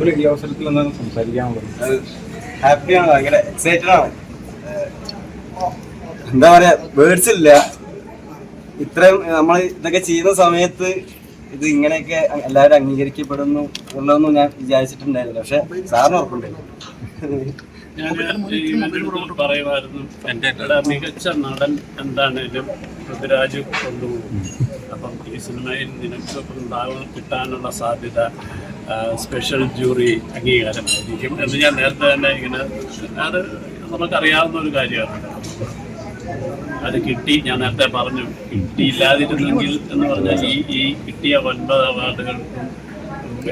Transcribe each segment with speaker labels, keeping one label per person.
Speaker 1: ഒരു ഈ അവസരത്തിൽ എന്താണ് സംസാരിക്കാനുള്ളത്
Speaker 2: ഹാപ്പിയാണ് ഭയങ്കര എക്സൈറ്റഡ് ആണ് എന്താ പറയാ വേർഡ്സ് ഇല്ല. ഇത്രയും നമ്മൾ ഇതൊക്കെ ചെയ്യുന്ന സമയത്ത് ഇത് ഇങ്ങനെയൊക്കെ എല്ലാവരും അംഗീകരിക്കപ്പെടുന്നു എന്നുള്ളതൊന്നും ഞാൻ വിചാരിച്ചിട്ടുണ്ടായിരുന്നില്ല. പക്ഷെ സാറിന് ഉറപ്പുണ്ടായിരുന്നു
Speaker 3: ഞാൻ പറയുമായിരുന്നു എടാ, മികച്ച നടൻ എന്താണേലും പൃഥ്വിരാജ് കൊണ്ടുപോകും. അപ്പം ഈ സിനിമയിൽ നിനക്ക് കിട്ടാനുള്ള സാധ്യത സ്പെഷ്യൽ ജൂറി അംഗീകാരമായിരിക്കും എന്ന് ഞാൻ നേരത്തെ തന്നെ ഇങ്ങനെ അത് നമുക്കറിയാവുന്ന ഒരു കാര്യമാണ്. അത് കിട്ടി ഞാൻ നേരത്തെ പറഞ്ഞു കിട്ടിയില്ലാതിരുന്നെങ്കിൽ എന്ന് പറഞ്ഞാൽ ഈ ഈ കിട്ടിയ ഒൻപത് അവാർഡുകൾക്കും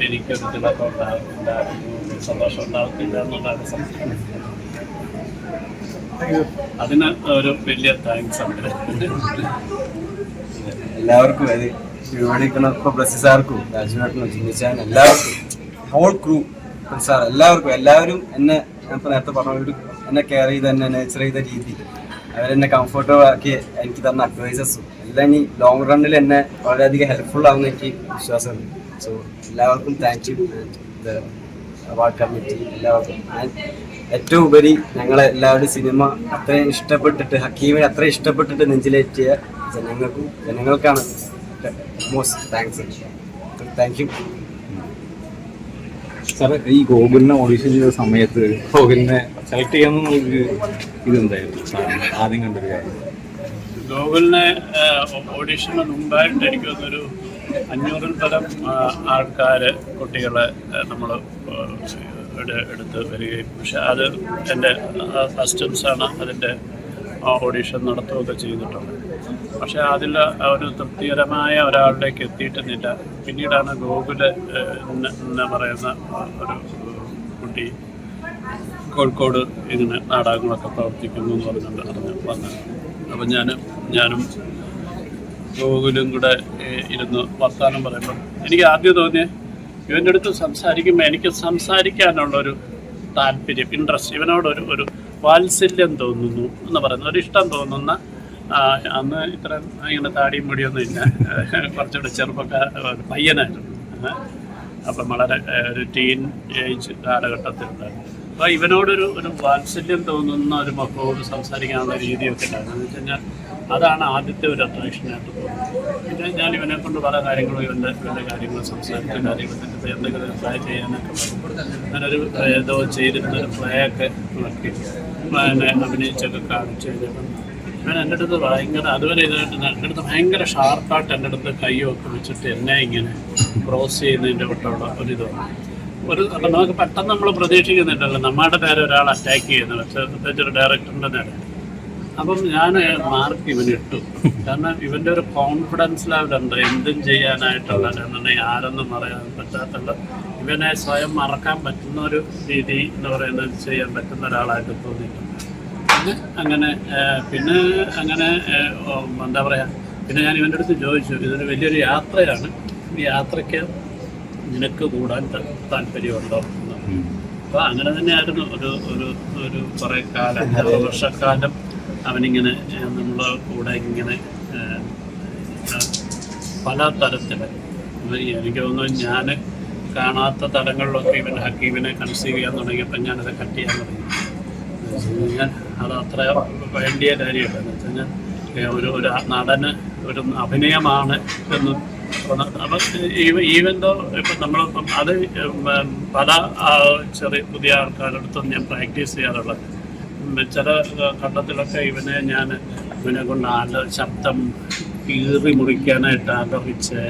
Speaker 3: എനിക്കൊരു തിളക്കം ഉണ്ടാകില്ല ഒരു സന്തോഷം ഉണ്ടാകത്തില്ല എന്നുള്ളതാണ് സത്യം അതിന് ഒരു വലിയ താങ്ക്സ് ഉണ്ട്.
Speaker 2: എല്ലാവർക്കും അത് ഇപ്പൊ ബ്ലസ്സി സാർക്കും രാജുവേട്ടനും ചിന്തിച്ചാൻ എല്ലാവർക്കും ഹോൾ ക്രൂ സാർ എല്ലാവർക്കും എല്ലാവരും എന്നെ ഞാൻ നേരത്തെ പറഞ്ഞ ഒരു എന്നെ കെയർ ചെയ്ത് എന്നെ നേച്ചർ ചെയ്ത രീതി അവരെന്നെ കംഫർട്ടബിൾ ആക്കി എനിക്ക് തന്ന അഡ്വൈസസും എല്ലാം ഇനി ലോങ് റണ്ണിൽ എന്നെ വളരെയധികം ഹെൽപ്ഫുൾ ആവുന്ന എനിക്ക് വിശ്വാസമുണ്ട്. സോ എല്ലാവർക്കും താങ്ക് യു അവാർഡ് കമ്മിറ്റി എല്ലാവർക്കും. ഏറ്റവും ഉപരി ഞങ്ങളെ എല്ലാവരും സിനിമ അത്രയും ഇഷ്ടപ്പെട്ടിട്ട് ഹക്കീമിനെ അത്രയും ഇഷ്ടപ്പെട്ടിട്ട് നെഞ്ചിലേറ്റിയ ജനങ്ങൾക്കും ജനങ്ങൾക്കാണ് മോസ്റ്റ് താങ്ക്സ് താങ്ക് യു
Speaker 1: സാറേ ഈ ഗോകുലിനെ ഓഡീഷൻ ചെയ്ത സമയത്ത് ഗോകുലിനെ സെലക്ട് ചെയ്യാൻ ഇതെന്തായിരുന്നു സാറിന് ആദ്യം കണ്ടൊരു കാര്യം.
Speaker 3: ഗോകുലിനെ ഓഡീഷന് മുമ്പായിട്ട് എനിക്ക് തോന്നുന്നൊരു അഞ്ഞൂറിൽ പരം ആൾക്കാർ കുട്ടികളെ നമ്മൾ എടുത്ത് വരികയും. പക്ഷെ അത് എന്റെ അസിസ്റ്റൻസാണ് അതിന്റെ ഓഡീഷൻ നടത്തുകയൊക്കെ ചെയ്തിട്ടുണ്ട് പക്ഷെ അതിൽ ഒരു തൃപ്തികരമായ ഒരാളിലേക്ക് എത്തിയിട്ടുന്നില്ല പിന്നീടാണ് ഗോകുൽ എന്ന് പറയുന്ന ഒരു കുട്ടി കോഴിക്കോട് ഇങ്ങനെ നാടകങ്ങളൊക്കെ പ്രവർത്തിക്കുന്നു എന്ന് പറഞ്ഞുകൊണ്ട് അറിഞ്ഞു വന്നത്. അപ്പം ഞാൻ ഞാനും ഗോകുലും കൂടെ ഇരുന്ന് വർത്തമാനം പറയുമ്പോൾ എനിക്ക് ആദ്യം തോന്നിയ ഇവന്റെ അടുത്ത് സംസാരിക്കുമ്പോൾ എനിക്ക് സംസാരിക്കാനുള്ളൊരു താല്പര്യം ഇൻട്രസ്റ്റ് ഇവനോടൊരു ഒരു വാത്സല്യം തോന്നുന്നു എന്ന് പറയുന്ന. ഒരു ഇഷ്ടം തോന്നുന്ന അന്ന് ഇത്ര ഇങ്ങനെ താടിയും മുടിയൊന്നും ഇല്ല. കുറച്ചുകൂടെ ചെറുപ്പക്കാർ പയ്യനായിരുന്നു. അപ്പം വളരെ ഒരു ടീൻ ഏജ് കാലഘട്ടത്തിലുണ്ടായിരുന്നു അപ്പോൾ ഇവനോടൊരു ഒരു വാത്സല്യം തോന്നുന്ന ഒരു മക്കളോട് സംസാരിക്കാനുള്ള രീതിയൊക്കെ ഉണ്ടായിരുന്നു. എന്ന് വെച്ച് കഴിഞ്ഞാൽ അതാണ് ആദ്യത്തെ ഒരു അട്രാക്ഷനായിട്ട് തോന്നുന്നത് പിന്നെ ഞാൻ ഇവനെ കൊണ്ട് പല കാര്യങ്ങളും ഇവന്റെ ഇവന്റെ കാര്യങ്ങൾ സംസാരിക്കാൻ കാര്യങ്ങളൊക്കെ എന്തെങ്കിലും ട്രൈ ചെയ്യാനൊക്കെ. ഞാനൊരു ഏതോ ചെയ്തിരുന്ന പ്ലേ ഒക്കെ നോക്കി. പിന്നെ അഭിനയിച്ചൊക്കെ കാണിച്ചു കഴിഞ്ഞപ്പം ഞാൻ എന്റെ അടുത്ത് ഭയങ്കര അതുവരെ ഇതായിട്ട് എന്റെ അടുത്ത് ഭയങ്കര ഷാർപ്പായിട്ട് എന്റെ അടുത്ത് കൈയൊക്കെ വെച്ചിട്ട് എന്നെ ഇങ്ങനെ ക്രോസ് ചെയ്യുന്നതിന്റെ വിട്ടുള്ള ഒരിത് ഒരു നമുക്ക് പെട്ടെന്ന് നമ്മൾ പ്രതീക്ഷിക്കുന്നുണ്ടല്ലോ നമ്മുടെ നേരെ ഒരാൾ അറ്റാക്ക് ചെയ്യുന്നത് പക്ഷേ പ്രത്യേകിച്ച് ഒരു ഡയറക്ടറിന്റെ നേരെ. അപ്പം ഞാൻ മാർക്ക് ഇവനിട്ടു കാരണം ഇവന്റെ ഒരു കോൺഫിഡൻസ് ലെവലുണ്ട് എന്തും ചെയ്യാനായിട്ടുള്ള എന്നുണ്ടെങ്കിൽ ആരെന്നും പറയാൻ പറ്റാത്തുള്ള ഇവനെ സ്വയം മറക്കാൻ പറ്റുന്ന ഒരു രീതി എന്ന് പറയുന്നത് ചെയ്യാൻ പറ്റുന്ന ഒരാളായിട്ട് തോന്നിയിട്ടുണ്ട്. പിന്നെ അങ്ങനെ പിന്നെ അങ്ങനെ എന്താ പറയുക പിന്നെ ഞാൻ ഇവന്റെ അടുത്ത് ചോദിച്ചു ഇതൊരു വലിയൊരു യാത്രയാണ്. ഈ യാത്രയ്ക്ക് നിനക്ക് കൂടാൻ താല്പര്യമുണ്ടോ? എന്ന്. അപ്പോൾ അങ്ങനെ തന്നെയായിരുന്നു ഒരു ഒരു ഒരു കുറേ കാലം വർഷക്കാലം അവനിങ്ങനെ നമ്മൾ കൂടെ ഇങ്ങനെ പല തരത്തിൽ എനിക്ക് തോന്നുന്നു ഞാൻ കാണാത്ത തലങ്ങളിലൊക്കെ ഇവൻ ഹക്കീമിനെ കൺസീവ് ചെയ്യാൻ തുടങ്ങിയപ്പോൾ ഞാനത് കട്ട് ചെയ്യാൻ തുടങ്ങി. അത് അത്ര വേണ്ടിയ കാര്യമല്ല. എന്ന് വെച്ച് ഒരു ഒരു നടന് ഒരു അഭിനയമാണ് എന്ന് അപ്പം ഈവൻ ദോ ഇപ്പം നമ്മളിപ്പം അത് പല ചെറിയ പുതിയ ആൾക്കാരുടെ അടുത്തും ഞാൻ പ്രാക്ടീസ് ചെയ്യാറുള്ളത് ചില ഘട്ടത്തിലൊക്കെ ഇവനെ ഞാൻ ഇവനെ കൊണ്ട് ആല ശബ്ദം കീറി മുറിക്കാനായിട്ട് ആലോചിച്ച്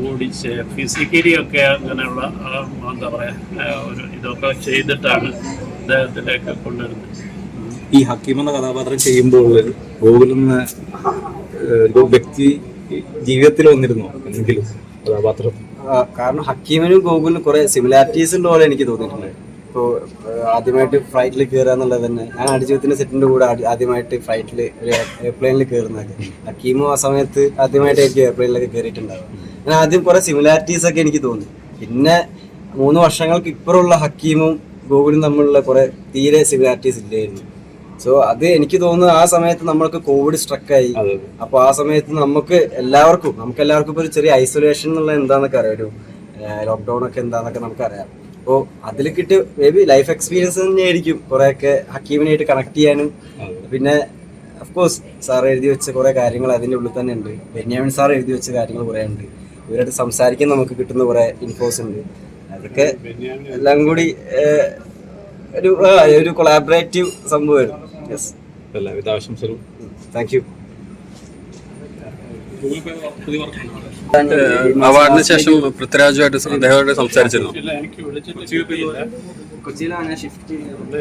Speaker 3: ഓടിച്ച് ഫിസിക്കലി ഒക്കെ അങ്ങനെയുള്ള ആ, എന്താ പറയുക ഒരു ഇതൊക്കെ ചെയ്തിട്ടാണ് അദ്ദേഹത്തിലേക്ക് കൊണ്ടുവരുന്നത്.
Speaker 1: ഈ ഹക്കീം എന്ന കഥാപാത്രം ചെയ്യുമ്പോൾ ഗോകുലെന്ന് ഒരു വ്യക്തി ജീവിതത്തിൽ വന്നിരുന്നു? എന്തെങ്കിലും കഥാപാത്രം?
Speaker 2: കാരണം ഹക്കീമിനും ഗോകുലിനും കുറെ സിമിലാരിറ്റീസ് ഉള്ള പോലെ എനിക്ക് തോന്നിയിട്ടുണ്ട്. ഇപ്പോൾ ആദ്യമായിട്ട് ഫ്ലൈറ്റിൽ കയറുക എന്നുള്ളത് തന്നെ. ഞാൻ അടിജീവത്തിന്റെ സെറ്റിന്റെ കൂടെ ആദ്യമായിട്ട് ഫ്ലൈറ്റിൽ ഒരു എയർപ്ലെയിനിൽ കയറുന്നത് ഹക്കീമും ആ സമയത്ത് ആദ്യമായിട്ട് എനിക്ക് എയർപ്ലെയിനിലൊക്കെ കയറിയിട്ടുണ്ടാവും ഞാൻ ആദ്യം കുറെ സിമിലാരിറ്റീസ് ഒക്കെ എനിക്ക് തോന്നി. പിന്നെ മൂന്ന് വർഷങ്ങൾക്ക് ഇപ്പുറമുള്ള ഹക്കീമും ഗൂഗിളും തമ്മിലുള്ള കുറെ തീരെ സിമിലാരിറ്റീസ് ഇല്ലായിരുന്നു. സോ അത് എനിക്ക് തോന്നുന്നു ആ സമയത്ത് നമ്മൾക്ക് കോവിഡ് സ്ട്രക്കായി അപ്പൊ ആ സമയത്ത് നമുക്ക് എല്ലാവർക്കും നമുക്ക് എല്ലാവർക്കും ഇപ്പൊ ഒരു ചെറിയ ഐസൊലേഷൻ എന്നുള്ള എന്താണെന്നൊക്കെ അറിയാം. ഒരു ലോക്ക്ഡൌൺ ഒക്കെ എന്താന്നൊക്കെ നമുക്കറിയാം. അപ്പോൾ അതിൽ കിട്ടിയ മേ ബി ലൈഫ് എക്സ്പീരിയൻസ് തന്നെയായിരിക്കും കുറെയൊക്കെ ഹക്കീമിനായിട്ട് കണക്ട് ചെയ്യാനും. പിന്നെ അഫ്കോഴ്സ് സാർ എഴുതി വെച്ച കുറെ കാര്യങ്ങൾ അതിന്റെ ഉള്ളിൽ തന്നെ ഉണ്ട്. ബെന്യാമിൻ സാർ എഴുതി വെച്ച കാര്യങ്ങൾ കുറെ ഉണ്ട്. ഇവരായിട്ട് സംസാരിക്കാൻ നമുക്ക് കിട്ടുന്ന കുറെ ഇൻഫോസ് ഉണ്ട്. അതൊക്കെ എല്ലാം കൂടി ഒരു ഒരു കൊളാബറേറ്റീവ് സംഭവമായിരുന്നു. യെസ്
Speaker 1: എല്ലാവിധ ആശംസകളും.
Speaker 2: താങ്ക് യു
Speaker 4: അവാർഡിന് ശേഷം പൃഥ്വിരാജുമായിട്ട് അദ്ദേഹമായിട്ട് സംസാരിച്ചിരുന്നു.
Speaker 2: കൊച്ചിയിലാണ് ഷിഫ്റ്റ്
Speaker 3: ചെയ്യുന്നത്.